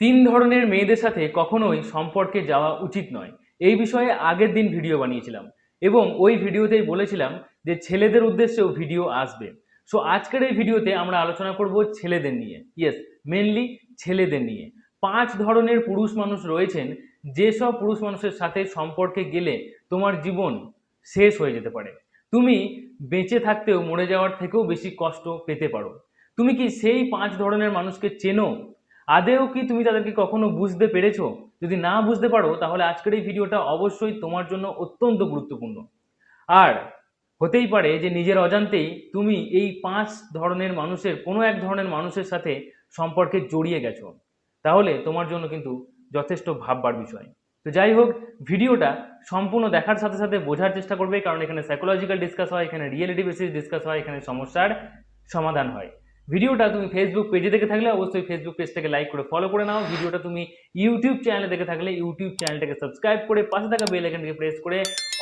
তিন ধরনের মেয়েদের সাথে কখনোই সম্পর্কে যাওয়া উচিত নয়। এই বিষয়ে আগের দিন ভিডিও বানিয়েছিলাম এবং ওই ভিডিওতেই বলেছিলাম যে ছেলেদের উদ্দেশ্যেও ভিডিও আসবে। সো আজকের এই ভিডিওতে আমরা আলোচনা করব ছেলেদের নিয়ে। ইয়েস মেনলি ছেলেদের নিয়ে। পাঁচ ধরনের পুরুষ মানুষ রয়েছেন যেসব পুরুষ মানুষের সাথে সম্পর্কে গেলে তোমার জীবন শেষ হয়ে যেতে পারে। তুমি বেঁচে থাকতেও, মরে যাওয়ার থেকেও বেশি কষ্ট পেতে পারো। তুমি কি সেই পাঁচ ধরনের মানুষকে চেনো? আদেও কি তুমি তাদেরকে কখনো বুঝতে পেরেছ? যদি না বুঝতে পারো, তাহলে আজকের এই ভিডিওটা অবশ্যই তোমার জন্য অত্যন্ত গুরুত্বপূর্ণ। আর হতেই পারে যে নিজের অজান্তেই তুমি এই পাঁচ ধরনের মানুষের, কোনো এক ধরনের মানুষের সাথে সম্পর্কে জড়িয়ে গেছো। তাহলে তোমার জন্য কিন্তু যথেষ্ট ভাববার বিষয়। তো যাই হোক, ভিডিওটা সম্পূর্ণ দেখার সাথে সাথে বোঝার চেষ্টা করবে, কারণ এখানে সাইকোলজিক্যাল ডিসকাস হয়, এখানে রিয়েলিটি বেসিস ডিসকাস হয়, এখানে সমস্যার সমাধান হয়। ভিডিওটা তুমি ফেসবুক পেজে দেখে থাকলে অবশ্যই ফেসবুক পেজটাকে লাইক করে ফলো করে নাও। ভিডিওটা তুমি ইউটিউব চ্যানেলে দেখে থাকলে ইউটিউব চ্যানেলটাকে সাবস্ক্রাইব করে পাশে থাকা বেল আইকনটাকে প্রেস করে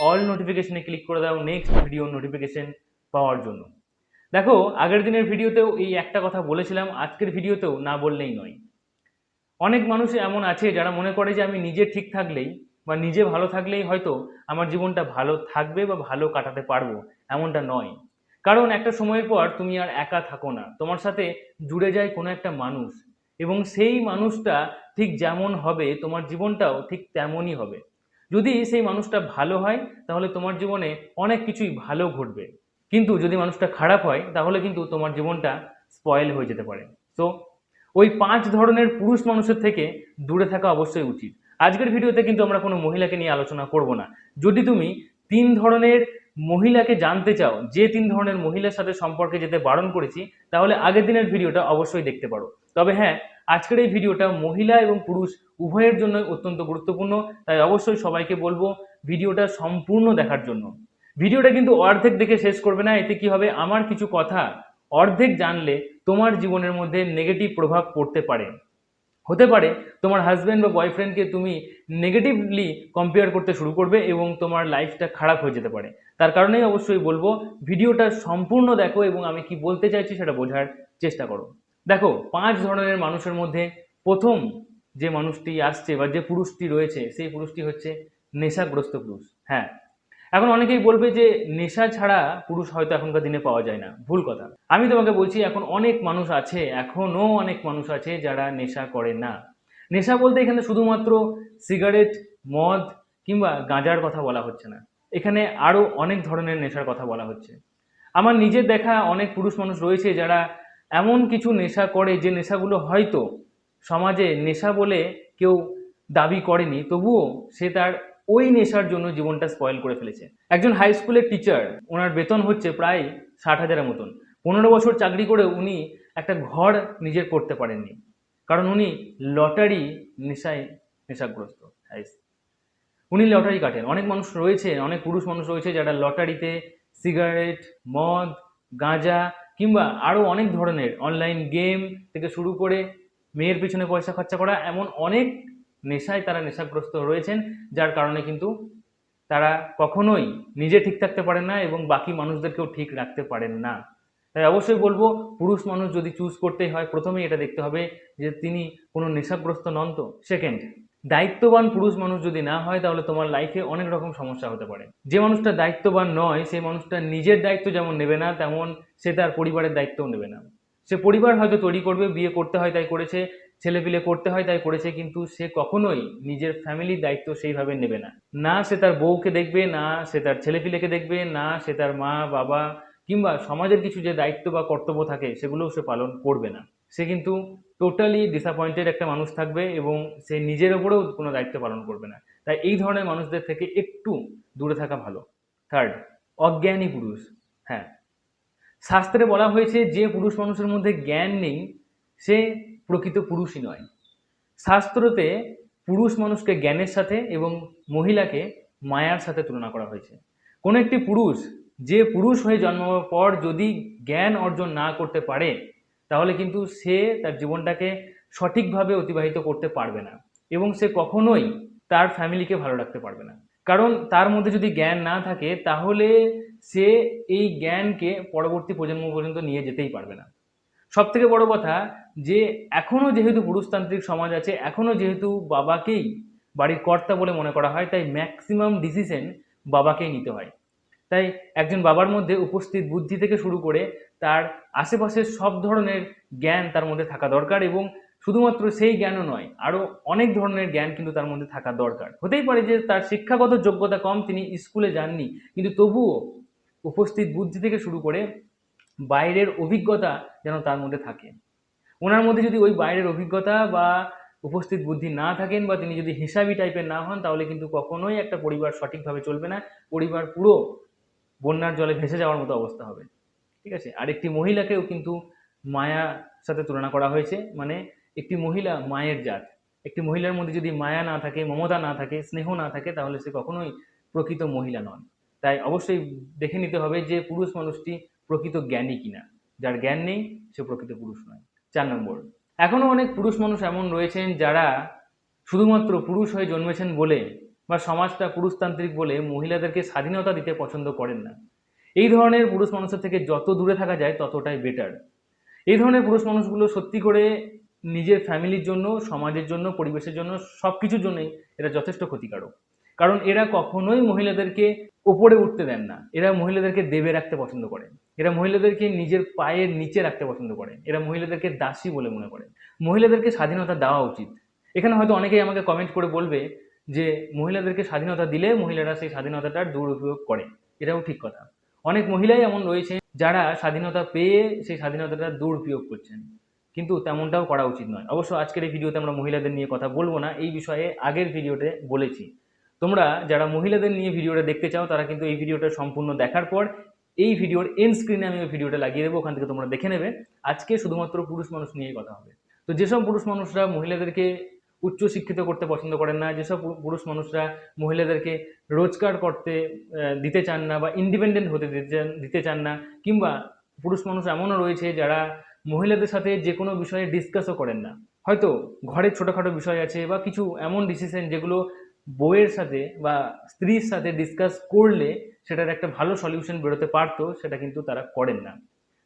অল নোটিফিকেশনে ক্লিক করে দাও নেক্সট ভিডিও নোটিফিকেশন পাওয়ার জন্য। দেখো, আগের দিনের ভিডিওতেও এই একটা কথা বলেছিলাম, আজকের ভিডিওতেও না বললেই নয়। অনেক মানুষ এমন আছে যারা মনে করে যে আমি নিজে ঠিক থাকলেই বা নিজে ভালো থাকলেই হয়তো আমার জীবনটা ভালো থাকবে বা ভালো কাটাতে পারব, এমনটা নয়। কারণ একটা সময়ের পর তুমি আর একা থাকো না। তোমার সাথে জুড়ে যায় কোনো একটা মানুষ এবং সেই মানুষটা ঠিক যেমন হবে, তোমার জীবনটাও ঠিক তেমনই হবে। যদি সেই মানুষটা ভালো হয়, তাহলে তোমার জীবনে অনেক কিছুই ভালো ঘটবে। কিন্তু যদি মানুষটা খারাপ হয়, তাহলে কিন্তু তোমার জীবনটা স্পয়েল হয়ে যেতে পারে। তো ওই পাঁচ ধরনের পুরুষ মানুষের থেকে দূরে থাকা অবশ্যই উচিত। আজকের ভিডিওতে কিন্তু আমরা কোনো মহিলাকে নিয়ে আলোচনা করব না। যদি তুমি তিন ধরনের মহিলাকে জানতে চাও, যে তিন ধরনের মহিলার সাথে সম্পর্কে যেতে বারণ করেছি, তাহলে আগের দিনের ভিডিওটা অবশ্যই দেখতে পারো। তবে হ্যাঁ আজকের এই ভিডিওটা মহিলা এবং পুরুষ উভয়ের জন্য অত্যন্ত গুরুত্বপূর্ণ, তাই অবশ্যই সবাইকে বলব ভিডিওটা সম্পূর্ণ দেখার জন্য। ভিডিওটা কিন্তু অর্ধেক দেখে শেষ করবে না, এতে কি হবে? আমার কিছু কথা অর্ধেক জানলে তোমার জীবনের মধ্যে নেগেটিভ প্রভাব পড়তে পারে। হতে পারে তোমার হাজব্যান্ড বা বয়ফ্রেন্ডকে তুমি নেগেটিভলি কম্পেয়ার করতে শুরু করবে এবং তোমার লাইফটা খারাপ হয়ে যেতে পারে। তার কারণেই অবশ্যই বলব, ভিডিওটা সম্পূর্ণ দেখো এবং আমি কি বলতে চাইছি সেটা বোঝার চেষ্টা করো। দেখো, পাঁচ ধরনের মানুষের মধ্যে প্রথম যে মানুষটি আসছে বা যে পুরুষটি রয়েছে, সেই পুরুষটি হচ্ছে নেশাগ্রস্ত পুরুষ। হ্যাঁ এখন অনেকেই বলবে যে নেশা ছাড়া পুরুষ হয়তো এখনকার দিনে পাওয়া যায় না। ভুল কথা। আমি তোমাকে বলছি, এখন অনেক মানুষ আছে, এখনও অনেক মানুষ আছে যারা নেশা করে না। নেশা বলতে এখানে শুধুমাত্র সিগারেট, মদ কিংবা গাঁজার কথা বলা হচ্ছে না। এখানে আরও অনেক ধরনের নেশার কথা বলা হচ্ছে। আমার নিজের দেখা অনেক পুরুষ মানুষ রয়েছে যারা এমন কিছু নেশা করে যে নেশাগুলো হয়তো সমাজে নেশা বলে কেউ দাবি করেনি, তবুও সে তার ওই নেশার জন্য জীবনটা স্পয়েল করে ফেলেছে। একজন হাই স্কুলের টিচার ওনার বেতন হচ্ছে প্রায় ষাট হাজারের মতন। পনেরো বছর চাকরি করে উনি একটা ঘর নিজের করতে পারেননি। কারণ উনি লটারি নেশায় নেশাগ্রস্ত। উনি লটারি কাটেন। অনেক মানুষ রয়েছে অনেক পুরুষ মানুষ রয়েছে যারা লটারিতে সিগারেট, মদ, গাঁজা কিংবা আরও অনেক ধরনের অনলাইন গেম থেকে শুরু করে মেয়ের পিছনে পয়সা খরচা করা এমন অনেক নেশায় তারা নেশাগ্রস্ত রয়েছেন, যার কারণে কিন্তু তারা কখনোই নিজে ঠিক থাকতে পারেন না এবং বাকি মানুষদেরকেও ঠিক রাখতে পারেন না। তাই অবশ্যই বলব, পুরুষ মানুষ যদি চুজ করতেই হয়, প্রথমেই এটা দেখতে হবে যে তিনি কোনো নেশাগ্রস্ত নন তো সেকেন্ড দায়িত্ববান পুরুষ মানুষ যদি না হয়, তাহলে তোমার লাইফে অনেক রকম সমস্যা হতে পারে। যে মানুষটা দায়িত্ববান নয় সেই মানুষটা নিজের দায়িত্ব যেমন নেবে না, তেমন সে তার পরিবারের দায়িত্বও নেবে না। সে পরিবার হয়তো তৈরি করবে, বিয়ে করতে হয় তাই করেছে, ছেলেপিলে করতে হয় তাই করেছে, কিন্তু সে কখনোই নিজের ফ্যামিলির দায়িত্ব সেইভাবে নেবে না। না সে তার বউকে দেখবে, না সে তার ছেলেপিলেকে দেখবে, না সে তার মা, বাবা, কিংবা সমাজের কিছু যে দায়িত্ব বা কর্তব্য থাকে, সেগুলোও সে পালন করবে না। সে কিন্তু টোটালি ডিসঅ্যাপয়েন্টেড একটা মানুষ থাকবে এবং সে নিজের ওপরেও কোনো দায়িত্ব পালন করবে না। তাই এই ধরনের মানুষদের থেকে একটু দূরে থাকা ভালো। থার্ড অজ্ঞানী পুরুষ। হ্যাঁ। শাস্ত্রে বলা হয়েছে, যে পুরুষ মানুষের মধ্যে জ্ঞান নেই, সে প্রকৃত পুরুষই নয়। শাস্ত্রতে পুরুষ মানুষকে জ্ঞানের সাথে এবং মহিলাকে মায়ার সাথে তুলনা করা হয়েছে। কোনো একটি পুরুষ, যে পুরুষ হয়ে জন্মাবার পর যদি জ্ঞান অর্জন না করতে পারে তাহলে কিন্তু সে তার জীবনটাকে সঠিকভাবে অতিবাহিত করতে পারবে না এবং সে কখনোই তার ফ্যামিলিকে ভালো রাখতে পারবে না। কারণ তার মধ্যে যদি জ্ঞান না থাকে, তাহলে সে এই জ্ঞানকে পরবর্তী প্রজন্ম পর্যন্ত নিয়ে যেতেই পারবে না। সব থেকে বড় কথা যে এখনও যেহেতু পুরুষতান্ত্রিক সমাজ আছে এখনও যেহেতু বাবাকেই বাড়ির কর্তা বলে মনে করা হয়, তাই ম্যাক্সিমাম ডিসিশন বাবাকেই নিতে হয়। তাই একজন বাবার মধ্যে উপস্থিত বুদ্ধি থেকে শুরু করে তার আশেপাশের সব ধরনের জ্ঞান তার মধ্যে থাকা দরকার এবং শুধুমাত্র সেই জ্ঞানও নয়, আরও অনেক ধরনের জ্ঞান কিন্তু তার মধ্যে থাকা দরকার। হতেই পারে যে তার শিক্ষাগত যোগ্যতা কম, তিনি স্কুলে যাননি, কিন্তু তবুও উপস্থিত বুদ্ধি থেকে শুরু করে বাইরের অভিজ্ঞতা যেন তার মধ্যে থাকে। ওনার মধ্যে যদি ওই বাইরের অভিজ্ঞতা বা উপস্থিত বুদ্ধি না থাকেন বা তিনি যদি হিসাবি টাইপের না হন, তাহলে কিন্তু কখনোই একটা পরিবার সঠিকভাবে চলবে না। পরিবার পুরো বন্যার জলে ভেসে যাওয়ার মতো অবস্থা হবে। ঠিক আছে? আর একটি মহিলাকেও কিন্তু মায়ার সাথে তুলনা করা হয়েছে। মানে একটি মহিলা মায়ের জাত। একটি মহিলার মধ্যে যদি মায়া না থাকে, মমতা না থাকে, স্নেহ না থাকে, তাহলে সে কখনোই প্রকৃত মহিলা নন। তাই অবশ্যই দেখে নিতে হবে যে পুরুষ মানুষটি প্রকৃত জ্ঞানী কিনা। যার জ্ঞান নেই, সে প্রকৃত পুরুষ নয়। চার নম্বর। এখনও অনেক পুরুষ মানুষ এমন রয়েছেন যারা শুধুমাত্র পুরুষ হয়ে জন্মেছেন বলে বা সমাজটা পুরুষতান্ত্রিক বলে মহিলাদেরকে স্বাধীনতা দিতে পছন্দ করেন না। এই ধরনের পুরুষ মানুষের থেকে যত দূরে থাকা যায়, ততটাই বেটার এই ধরনের পুরুষ মানুষগুলো সত্যি করে নিজের ফ্যামিলির জন্য, সমাজের জন্য, পরিবেশের জন্য সব কিছুর জন্যই এরা যথেষ্ট ক্ষতিকারক। কারণ এরা কখনোই মহিলাদেরকে ওপরে উঠতে দেন না। এরা মহিলাদেরকে দেবে রাখতে পছন্দ করে এরা মহিলাদেরকে নিজের পায়ের নিচে রাখতে পছন্দ করে এরা মহিলাদেরকে দাসী বলে মনে করে মহিলাদেরকে স্বাধীনতা দেওয়া উচিত। এখানে হয়তো অনেকেই আমাকে কমেন্ট করে বলবে যে মহিলাদেরকে স্বাধীনতা দিলে মহিলারা সেই স্বাধীনতাটার দুরুপয়োগ করে। এটাও ঠিক কথা। অনেক মহিলাই এমন রয়েছে যারা স্বাধীনতা পেয়ে সেই স্বাধীনতাটার দুরুপয়োগ করছেন। কিন্তু তেমনটাও করা উচিত নয়। অবশ্য আজকের এই ভিডিওতে আমরা মহিলাদের নিয়ে কথা বলব না, এই বিষয়ে আগের ভিডিওতে বলেছি। তোমরা যারা মহিলাদের নিয়ে ভিডিওটা দেখতে চাও, তারা কিন্তু এই ভিডিওটা সম্পূর্ণ দেখার পর এই ভিডিওর এন স্ক্রিনে আমি ওই ভিডিওটা লাগিয়ে দেবো, ওখান থেকে তোমরা দেখে নেবে। আজকে শুধুমাত্র পুরুষ মানুষ নিয়েই কথা হবে। তো যেসব পুরুষ মানুষরা মহিলাদেরকে উচ্চ শিক্ষিত করতে পছন্দ করেন না, যেসব পুরুষ মানুষরা মহিলাদেরকে রোজগার করতে দিতে চান না বা ইন্ডিপেন্ডেন্ট হতে দিতে চান না, কিংবা পুরুষ মানুষ এমনও রয়েছে যারা মহিলাদের সাথে যে কোনো বিষয়ে ডিসকাসও করেন না। হয়তো ঘরের ছোটোখাটো বিষয় আছে বা কিছু এমন ডিসিশন যেগুলো বউয়ের সাথে বা স্ত্রীর সাথে ডিসকাস করলে সেটার একটা ভালো সলিউশন বেরোতে পারতো, সেটা কিন্তু তারা করেন না।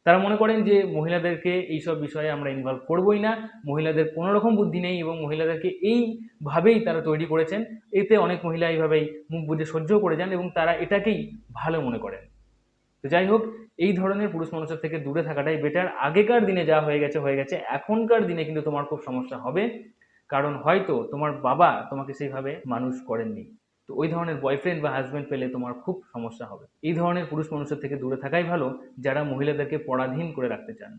তারা মনে করেন যে মহিলাদেরকে এইসব বিষয়ে আমরা ইনভলভ করবোই না, মহিলাদের কোনো রকম বুদ্ধি নেই এবং মহিলাদেরকে এইভাবেই তারা তৈরি করেছেন। এতে অনেক মহিলা এইভাবেই মুখ বুঝে সহ্য করে যান এবং তারা এটাকেই ভালো মনে করেন। তো যাই হোক, এই ধরনের পুরুষ মানুষের থেকে দূরে থাকাটাই বেটার আগেকার দিনে যা হয়ে গেছে হয়ে গেছে। এখনকার দিনে কিন্তু তোমার খুব সমস্যা হবে। কারণ হয়তো তোমার বাবা তোমাকে সেইভাবে মানুষ করেননি। ওই ধরনের বয়ফ্রেন্ড বা হাজব্যান্ড পেলে তোমার খুব সমস্যা হবে। এই ধরনের পুরুষ মানুষের থেকে দূরে থাকাই ভালো, যারা মহিলাদেরকে পরাধীন করে রাখতে চান।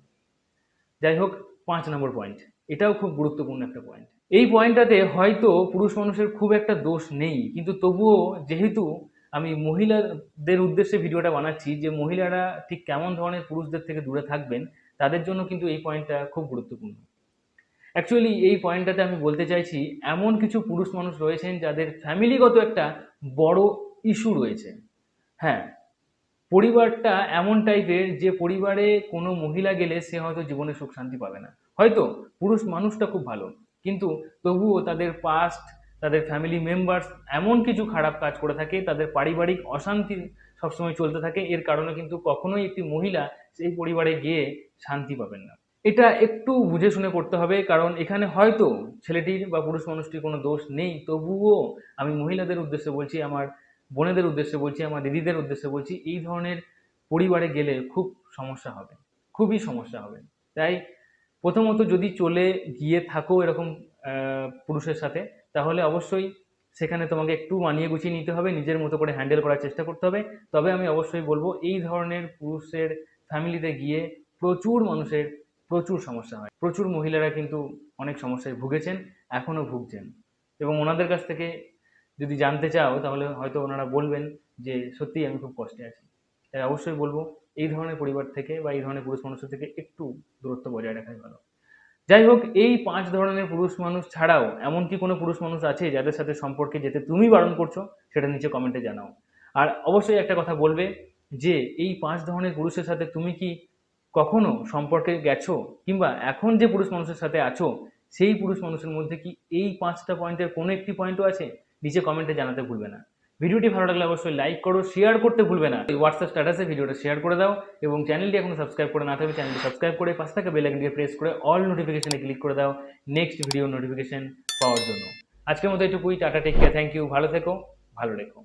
যাই হোক, পাঁচ নম্বর পয়েন্ট এটাও খুব গুরুত্বপূর্ণ একটা পয়েন্ট এই পয়েন্টটাতে হয়তো পুরুষ মানুষের খুব একটা দোষ নেই, কিন্তু তবুও যেহেতু আমি মহিলাদের উদ্দেশ্যে ভিডিওটা বানাচ্ছি, যে মহিলারা ঠিক কেমন ধরনের পুরুষদের থেকে দূরে থাকবেন, তাদের জন্য কিন্তু এই পয়েন্টটা খুব গুরুত্বপূর্ণ। অ্যাকচুয়ালি এই পয়েন্টটাতে আমি বলতে চাইছি, এমন কিছু পুরুষ মানুষ রয়েছেন যাদের ফ্যামিলিগত একটা বড় ইস্যু রয়েছে। হ্যাঁ পরিবারটা এমন টাইপের যে পরিবারে কোনো মহিলা গেলে সে হয়তো জীবনে সুখ শান্তি পাবে না। হয়তো পুরুষ মানুষটা খুব ভালো, কিন্তু তবুও তাদের পাস্ট তাদের ফ্যামিলি মেম্বার্স এমন কিছু খারাপ কাজ করে থাকে, তাদের পারিবারিক অশান্তি সবসময় চলতে থাকে, এর কারণে কিন্তু কখনোই একটি মহিলা সেই পরিবারে গিয়ে শান্তি পাবেন না। এটা একটু বুঝে শুনে করতে হবে, কারণ এখানে হয়তো ছেলেটির বা পুরুষ মানুষটির কোনো দোষ নেই। তবুও আমি মহিলাদের উদ্দেশ্যে বলছি, আমার বোনেদের উদ্দেশ্যে বলছি, আমার দিদিদের উদ্দেশ্যে বলছি, এই ধরনের পরিবারে গেলে খুব সমস্যা হবে, খুবই সমস্যা হবে। তাই প্রথমত যদি চলে গিয়ে থাকো এরকম পুরুষের সাথে, তাহলে অবশ্যই সেখানে তোমাকে একটু মানিয়ে গুছিয়ে নিতে হবে, নিজের মতো করে হ্যান্ডেল করার চেষ্টা করতে হবে। তবে আমি অবশ্যই বলব, এই ধরনের পুরুষের ফ্যামিলিতে গিয়ে প্রচুর মানুষের প্রচুর সমস্যা হয়। প্রচুর মহিলারা কিন্তু অনেক সমস্যায় ভুগেছেন এখনও ভুগছেন। এবং ওনাদের কাছ থেকে যদি জানতে চাও, তাহলে হয়তো ওনারা বলবেন যে, সত্যিই আমি খুব কষ্টে আছি। তাই অবশ্যই বলব, এই ধরনের পরিবার থেকে বা এই ধরনের পুরুষ মানুষের থেকে একটু দূরত্ব বজায় রাখাই ভালো। যাই হোক, এই পাঁচ ধরনের পুরুষ মানুষ ছাড়াও এমন কি কোনো পুরুষ মানুষ আছে যাদের সাথে সম্পর্কে যেতে তুমি বারণ করছ, সেটা নিচে কমেন্টে জানাও। আর অবশ্যই একটা কথা বলবে যে, এই পাঁচ ধরনের পুরুষের সাথে তুমি কি কখনো সম্পর্কে গেছো? কিংবা এখন যে পুরুষ মানুষের সাথে আছো, সেই পুরুষ মানুষের মধ্যে কি এই পাঁচটা পয়েন্টের কোনো একটি পয়েন্টও আছে? নিচে কমেন্টে জানাতে ভুলবে না। ভিডিওটি ভালো লাগলে অবশ্যই লাইক করো শেয়ার করতে ভুলবে না। হোয়াটসঅ্যাপ স্ট্যাটাসে ভিডিওটা শেয়ার করে দাও এবং চ্যানেলটি এখনও সাবস্ক্রাইব করে না থাকলে চ্যানেলটি সাবস্ক্রাইব করে পাশে থাকা বেল আইকনটি প্রেস করে অল নোটিফিকেশনে ক্লিক করে দাও নেক্সট ভিডিও নোটিফিকেশন পাওয়ার জন্য। আজকের মতো এটুকুই tata take care thank you ভালো থেকো, ভালো রেখো।